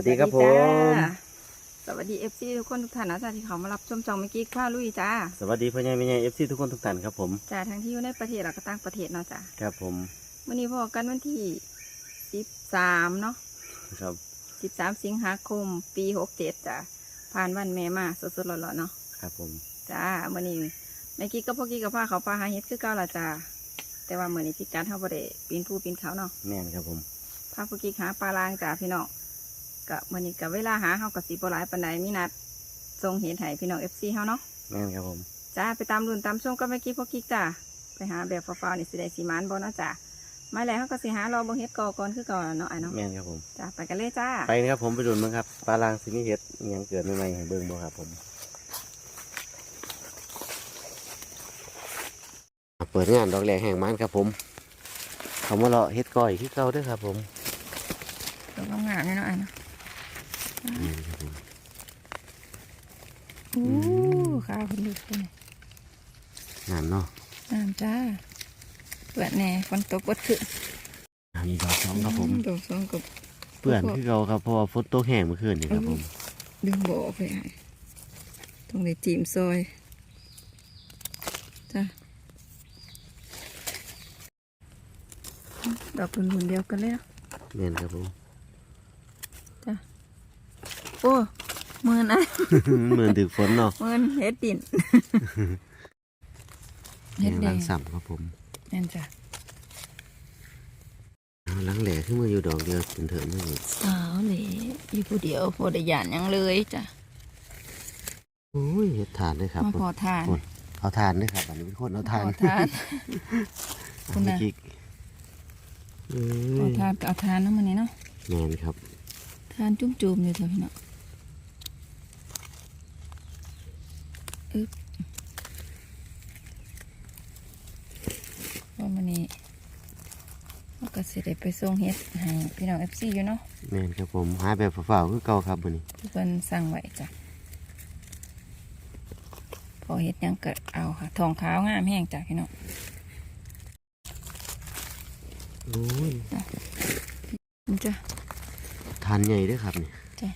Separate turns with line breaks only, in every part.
วัสดีครับผ
สวัสดี
ม
จ้าสวัสดีเอฟซีทุกคนทุกท่านนะจ้าที่เขามารับชมจองเมื่อกี้ข้าลุยจ้า
สวัสดีพ่อใหญ่แม่ใหญ่เอฟซีทุกคนทุกท่านครับผม
จ้าทั้งที่อยู่ในประเทศแล้วก็ต่างประเทศเนาะจ้า
ครับผม
วันนี้พอกันวันที่สิบสามเนาะ
ครับ
สิบสามสิงหาคม ปีหกเจ็ดจ้าผ่านวันแม่มาสดๆร้อนๆเนาะ
ครับผม
จ้าวันนี้แม่กี้กับพ่อกี้กับพ่อเขาปลาหาเฮ็ดคือเก่าละจ้าแต่ว่าเมื่อนี้พี่การเท่าบ่ได้ปีนภูปีนเขาเนาะ
แม่นครับผม
พาพ่อกี้หาปลาลางจ้าพี่น้อง ก็มื่อนี้กับเวลาหาเฮากับสีบ่หลายปานใดมีนัดส่งเห็ดให้พี่น้องเอฟซีเฮาเนาะ
แม่นครับผม
จ้าไปตามรุ่นตามช่วงก็ไม่กี้พวกกิ๊กจ้าไปหาแบบฟ้าวๆนี่สิได้สีมานบอนาะจ้ามาแล้วเขาก็สิหารอเบงเฮ็ดกอก่อนคือก่อนเนาะไอ้เนาะ
แม่นครับผม
จ้าไปกันเลยจ้า
ไปนะครับผมไปดูมั้งครับปลาลางสิมีเห็ดอิหยังเกิดใหม่ๆให้เบิ่งบ่ครับผมเปิดงานดอกแหลกแห่งมันครับผมเขามาเลาะเฮ็ดก้อยที่เก่าเด้วยครับผม
ดอกงามๆเนี่ยเนาะ ไอ้เนาะ
แม่นครับผม
โอ้ข้าวคุณลูกเลย
งามเนาะ
งามจ้าเปื่อนแน่ฝนตกบดขึ้น
อันนี้ดอกสองครับผม
ดอกสองกับ
เปื่อนที่เก่าครับเพราะว่าฝนตกแห้งเมื่อคืนนี่ครับผม
ดึงโบออกไปไอ้ตรงในจีมซอยจ้าดอกรุ่นๆเดียวกันเลยเนาะ
แม่นครับผม
โอ้เมือนไอ้
เหมือนถึกฝนเนาะ
เมือนเฮ็ดดิน
แห่งหลังสัมครับผม
นั่นจ้ะ
เอาหลังแหล่ขึ้นมาอยู่ดอกเดียวจนเถิดไม่หมด
สาวเลยอยู่ผู้เดียวพอได้ยานหยังเลยจ้ะ
โอ้ยเฮ็ดทานเลยครับ
มาพอทาน
คนเอาทานด้วยครับอันนี้เป็นคนเอาทาน
พอทาน คุณน่ะ
เมื่อกี้เอ้
พอยทานก็เอาทานเนาะมันนี่เนาะ
แมนครับ
ทานจุ่มจุ่มๆเลยเถอะพี่เนาะ อึ๊บว่ามันนี่เราก็สิได้ไปส่งเฮ็ดให้พี่น้องเอฟซีอยู่เนาะ
แมนครับผมหาแบบฝ่าวๆคือเก่าครับวันนี้
ทุกคนสั่งไว้จ้ะพอเฮ็ดหยังก็เอาค่ะทองขาวงามแห้งจ้ะพี่น้อง
โอ้ย
มันจะ
ทานใหญ่ด้วยครับนี่
จ้ะ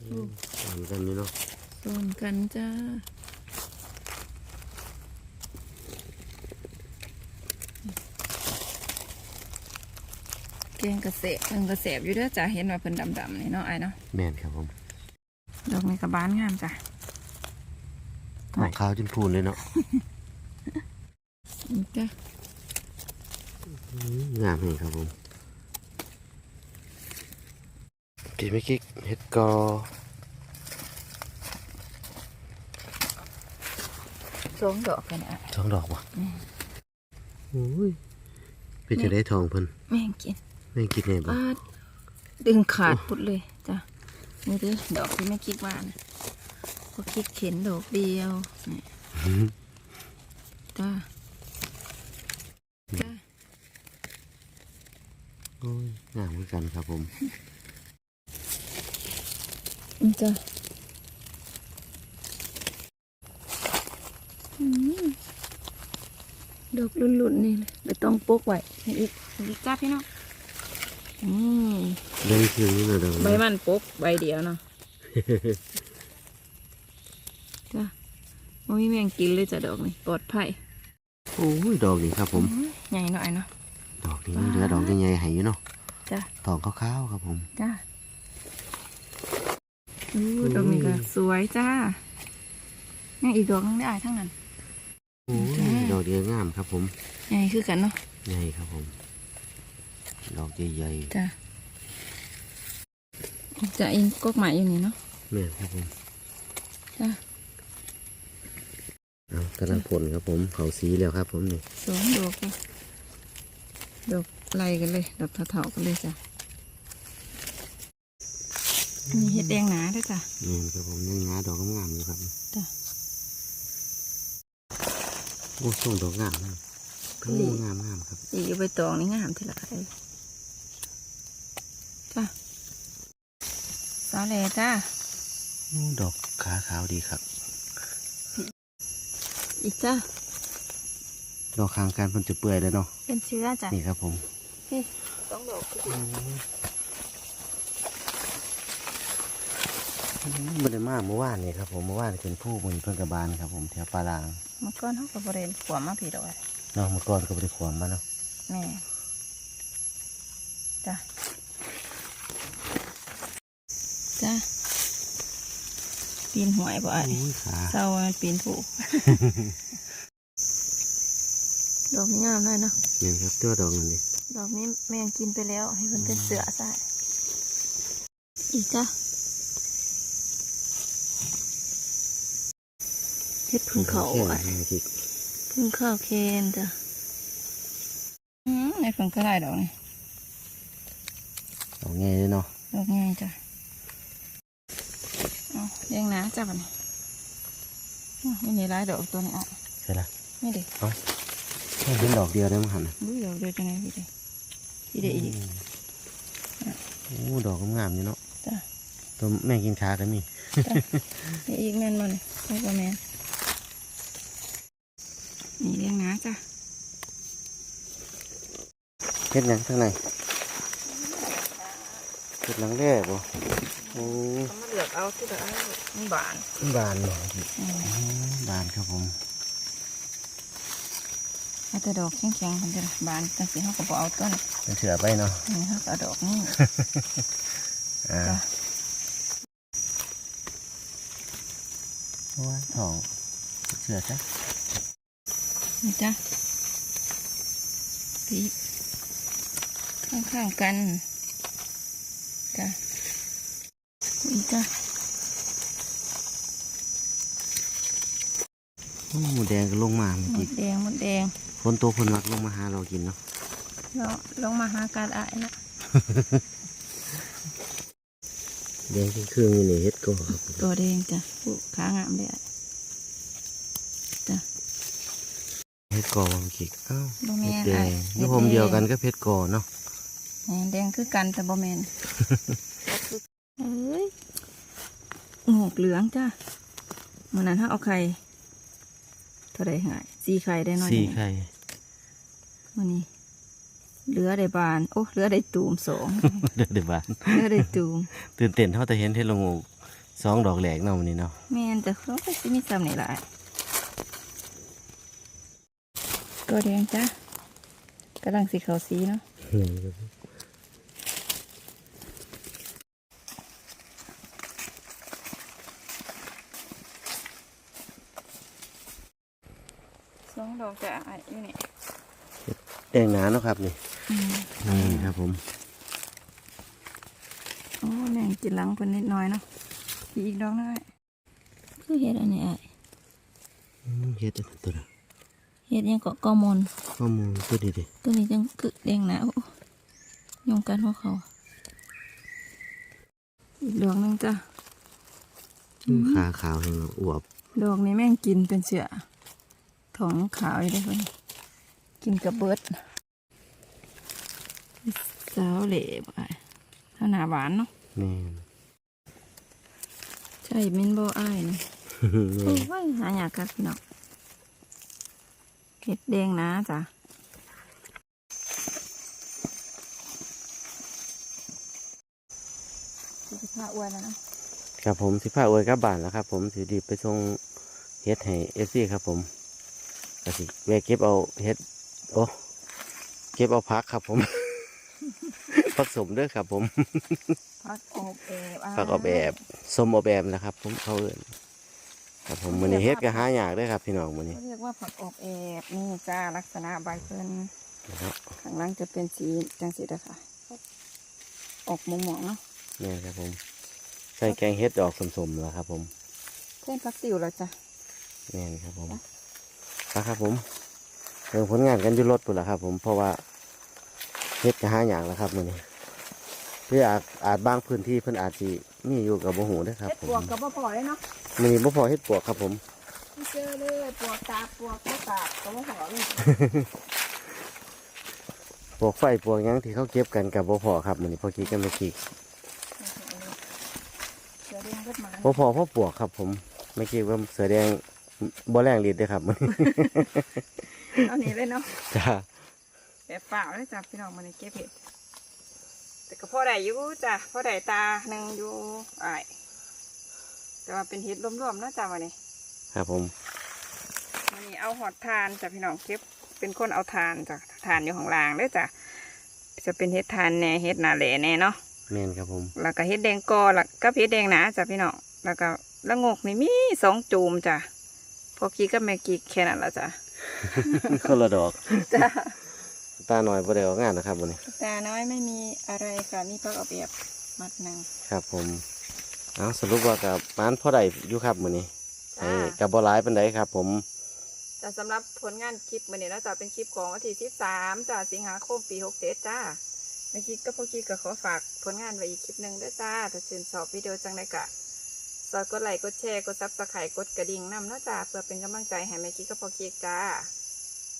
อืมทานกันนี่เนาะ
โซนกันจ้าแกงกระเสบเพิ่งกระเสบอยู่เด้อจ้ะเห็นว่าเพิ่นดำๆนี่เนาะไอ้เนาะ
แมนครับผม
ดอกในกระบานงามจ้ะ
ทองขาวจนพูนเลยเนาะ
นี่จ้ะ
อืมงามเลยครับผมกินไม่กิ๊กเฮ็ดกอ
สองดอกกันอะ
ทองดอกวะ
อืม
โอ้ยเป็นจะได้ทองเพิ่น
แม่งกิน
แม่งคิดไงบ้าง
ปาดดึงขาดพุดเลยจ้ะนี่เด้อดอกที่ไม่คิดว่านะพอคิดเข็นดอกเดียวนี่จ้าจ้า
โอ้ยงามเหมือนกันครับผม
นี่จ้าอืม ดอกลุ่นๆนี่เลยไปต้องปกไว้นี่อีกนี่อีกจ้าพี่น้องอืม
ได้คืนนี้เลยเด้อ
ใบมันปกใบเดียวเนาะจ้าไม่มีแมงกินเลยจ้ะดอกนี่ปลอดภัย
โอ้ยดอกนี้ครับผม
ใหญ่หน่อยเนาะ
ดอกนี้เหลือดอกใหญ่ๆให้อยู่เนาะ
จ้า
ทองขาวๆครับผม
จ้าอู้ดอกนี้ก็สวยจ้ายังอีกดอกนึงได้ทั้งนั้น
โอ้ยดอกเดียวงามครับผม
ใหญ่คือกันเนาะ
ใหญ่ครับผม ดอกใหญ่
จ้าจะอิงกกหมายอยู่นี่เนาะ
ๆแม่นครับผม
จ้า
เอากระผลครับผมเขาสีแล้วครับผมนี่
สองดอกจ้ะดอกไล่กันเลยดอกเถาๆกันเลยจ้ะอันนี้เห็ดแดงหนาด้วยจ้ะ
แม่นครับผมยังงาดอกงามๆอยู่ครับ
จ้ะ
โอ้ส่งดอกงามนะโอ้งามงามๆครับ
อีกอยู่ใบตองนี่งามทีละค่ะจ้ะสาแหลจ้า
โอ้ดอกขาขาวดีครับ
อีกจ้า
ดอกคางการเพิ่นจะเปื่อยแล้วเนาะ
เป็นเชื้อจ้ะ
นี่ครับผม
พี่ต้องดอกคือ
บ่ได้มาเมื่อวานนี่ครับผมเมื่อวานเป็นผู้มือเพิ่นกระบาลครับผมแถวปลาราง
เมื่อก่อนเขาก็บริเวณขวามาผีดอกอะ
เนาะเมื่อก่อนก็บ่ได้ขวามมาเนาะ
แม่จ้ะจ้ะปีนหวยบ่ไอ้
อุ้ยขา
เศร้ามันปีนผูกดอกนี้งามเลยเนาะ
แม่นครับตัวดอกนั่นดิ
ดอกนี้แม่งกินไปแล้ว ให้มันเป็นเสือใส่อีกจ้ะ เฮ็ดพึ่งเขา
แค่
อะ
นี้ที่
พึ่งข้าวเคนจ้ะอืมในพึ่งก็ได้ดอกนี่
ดอกง่ายเลยเนาะ
ดอกง่ายจ้ะเอาเลี้ยงน้าจ้ะบัดนี้อ้าวนี่นี่หลายดอกตัวนี้อะ
ใช่ละ
นี่เด็ก
แค่เป็นดอกเดียวได้มั้งหันน่ะ
ดูเดี๋ยวเดี๋ยวจังไงพี่เด็กพี่เด็กอีก
โอ้ดอกงามๆอยู่เนาะ
จ้ะ
ตัวแม่กินขาก็มี
นี่อีกแม่นมันนี่ก็แม่น นี่เลี้ยงน้าจ้ะ
เฮ็ดหยังข้างในเฮ็ดหลังแรกบ่โอ้
เขามาเลือกเอาที่เลือกเอานี่บาน
บานบ่
อืม
อ๋อบานครับผม
เอาแต่ดอกแข็งๆมันจะบานตั้งสีเขาก็บอกเอาต้น
เป็นเถื่อไปเนาะ
นี่เขาก็เอาดอกนี่
อ่า
จ้ะ
เพราะว่าทองเถื่อจ้ะ
นี่จ้ะพี่ข้างๆกันจ้ะนี่จ้ะ
โอ้หมูแดงก็ลงมาเมื่อ
หม
กี้
ดแดงหมดแดง
ฝนตัวฝนมักลงมาหาเรากินเนาะ
เราลงมาหาการอายนะ
แดงครึ่งๆอยู่นี่เฮ็ดก็ครับผม
ตัวแดงจ้ะผู้ขางามเลยอะจ้ะ
เฮ็ดก่อว่าเมื่อกี้อ้าว
บ่แม่
เฮ็ด
น
แด
อ้าย
ง
เฮ็
นี่
ด
ผม
แดง
เดียวกันก็เฮ็ดก่อเนาะ
แหม่แดงคือกันแต่บ่แมนเอ้ยงอกเหลืองจ้ะมื่อนั้นถ้าเอาไข่เท่าไรหายสี่ไข่ได้น้อย
สี่
หนึ่ง
ไข่
มื่อนี้เหลือได้บาน โอ้เหลือได้ตูมสอง
เด้อเด้อบ้าน
เหลือได้ตูม
ตื่นเต้นเฮาแต่เห็นเฮ็ดละโงูสองดอกแหลกเนาะมื้อนี้เนาะ
แม่นแต่เขาก็สิมีซ้ำนี่หลาย ตัวแดงจ้ะกำลังสีขาวสีเนาะ
นี่ครับ
สองดอกจะอายอยู่นี่
แดงหนาเนาะครับนี่
อืม
นี่ครับผม
โอ้แม่งกินหลังเพิ่นนิดหน่อยเนาะอีกดอกหนึงอ้ายคือเฮ็ดอันนี้อ้าย
อืมเฮ็ดอันนั้นตัวน่ะ
เฮ็ดหยังเกาะกอมอน
ข้อมูลตัวดีดิ
ตัวนี้จังคือแดงหนาโอ้ยงกันหัวเขาอีกดอกหนึงจ้ะ
ขาขาวแห้งอวบ
ดอกนี้แม่งกินเป็นเสือท้องขาวอยู่ได้คนกินกับเบิดสาวเหล่บอะถ้าหนาหวานเนาะ
แม่น
ใช่เม่นบ่อ้ายนี่
แม่
โอ้
น
ยหายากกันพี่น้อง เห็ดแดงนะจ้ะสิพาอ้วนแล้วนะครับ
ผมสิพาอวยกลับบ้านแล้วครับ ผมสิดีบไปส่งเฮ็ดให้ FC ครับ ผมก็สิแวะเก็บเอาเฮ็ดโอ้เก็บเอาพักครับผมผักสมเด้อครับ ผม
พักออกแอบ
ผักออกแบบสมออกแบบนะครับ ผมเขาเอิ้น ครับผมมื้อนี้เฮ็ดก็หายากเด้อครับ พี่น้องมื้อนี้
เขาเรียกว่าผักออกแอบนี่จ้าลักษณะใบเพิ่น
นะครับ
ข้างหล่างจะเป็นสีจังสีเด้อค่ะออกม่วงๆเนาะ
นี่ครับผม ใส่แกงเฮ็ดดอกสมๆแล้วครับ ผม
เส้นพักติวแล้วจ้ะ
นี่ครับผมไปครับผมเรื่องผลงานกันอยู่รถปุ่นละครับ ผมเพราะว่าเฮ็ดก็หาอย่างแล้วครับมื้อนี้ เพื่ออาจอาจบางพื้นที่เพิ่นอาจสิมีอยู่กับบ่ฮู้เด้อครับ
เฮ็ด
ผม
ปวกกับบ่พอเลยเนาะ
มื้อนี้บ่พอเฮ็ดปวกครับผม
ไม่เจอเลยปวกตาปวกก็ตาก็บ่พอเลย
ปวกไฟปวกหยังที่เขาเก็บกันกับบ่พอครับมื้อนี้พอกี้กันเมื่อกี้
เสือแดงเบิดมา
บ่พอเพราะปวกครับผมเมื่อกี้ว่าเสือแดงบ่แรงฤทธิ์เด้อครับมื้อนี้
เอานี่เลยเนาะ
จ้า
แบบเปล่าเลยจ้ะพี่น้องมันเก็บเห็ด แต่ก็พอได้อยู่จ้ะพอได้ตาหนึ่งอยู่อ้ายแต่ว่าเป็นเห็ดรวมๆเนาะจ้าวันนี้
ครับผม
วันนี้เอาหอดทานจ้ะพี่น้องเก็บเป็นคนเอาทานจ้ะทานอยู่ข้างล่างเด้อจ้ะจะเป็นเห็ดทานแหน่เห็ดหนาแหล่แหน่เนาะ
แม่นครับผม
แล้วก็เห็ดแดงกอแล้วก็เห็ดแดงหนาจ้ะพี่น้องแล้วก็ละงกนี่มีสองจูมจ้ะพอกี้ก็แม่กี้แค่นั้นละจ้ะ
คนละดอก
จ้ะ
ตาหน่อยบ่ได้ออกงานนะครับวันนี้
ตาน้อยไม่มีอะไรค่ะมีพักเอาเปรียบมัดหนึ่ง
ครับผมเอาสรุปว่ากับมานพ่อใดอยู่ครับมื้อนี้
จ้า
ให้กับบ่หลายปานใดครับ ผม
แต่สำหรับผลงานคลิปวันนี้นะจ๊ะเป็นคลิปของวันที่สิบสามจ้ะสิงหาคมปีหกเจ็ดจ้าเมื่อกี้ก็พอกี้ก็ขอฝากผลงานไว้อีกคลิปหนึ่งด้วยจ้า ถ้าชื่นชอบวิดีโอจังไดกะซอยกดไลค์กดแชร์กดซับสไครต์กดกระดิ่งนำเนาะจ้าเพื่อเป็นกำลังใจให้แม่กี้ก็พอกี้จ้า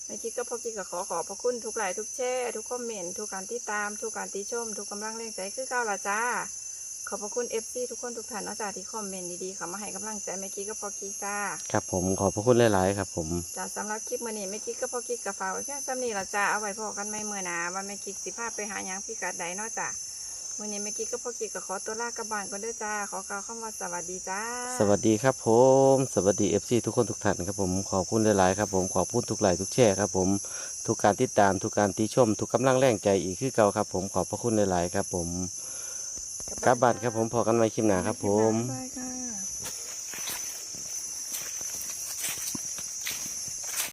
แม่กี้ก็พอกี้ก็ขอขอบพระคุณทุกไลค์ทุกแชร์ทุกคอมเมนต์ทุกการติดตาม ทุกการติชม ทุกกำลังแรงใจคือเก้าละจ้า ขอบพระคุณเอฟซีทุกคนทุกท่านเนาะจ้าที่คอมเมนต์ดีๆเข้ามาให้กำลังใจแม่กี้ก็พอกี้จ้า
ครับผมขอบพระคุณหลาย ๆ ครับผม
จ้าสำหรับคลิปมื้อนี้แม่กิ๊กก็พอกิ๊กกับฝากไว้แค่ซ้ำนี้ละจ้าเอาไว้พอกันไม่เมื่อหนาว่าแม่กิ๊กสิพาไปหาหยังพี่กัดใดเนาะจ้า มื้อนี้แม่กิ๊กก็พอกิ๊กก็ขอตัวลากลับบ้านก่อนเด้อจ้า ขอกล่าวคำว่าสวัสดีจ้า
สวัสดีครับผม สวัสดี FC ทุกคนทุกท่านครับผม ขอบคุณหลายๆครับผมขอบคุณทุกไลค์ทุกแชร์ครับผม ทุกการติดตามทุกการติชม ทุกกำลังแรงใจอีกคือเก่าครับผมขอบพระคุณหลายๆครับผมกลับบ้านครับผมพอกันไว้คลิปหน้าครับผม
บ๊ายบายค่ะ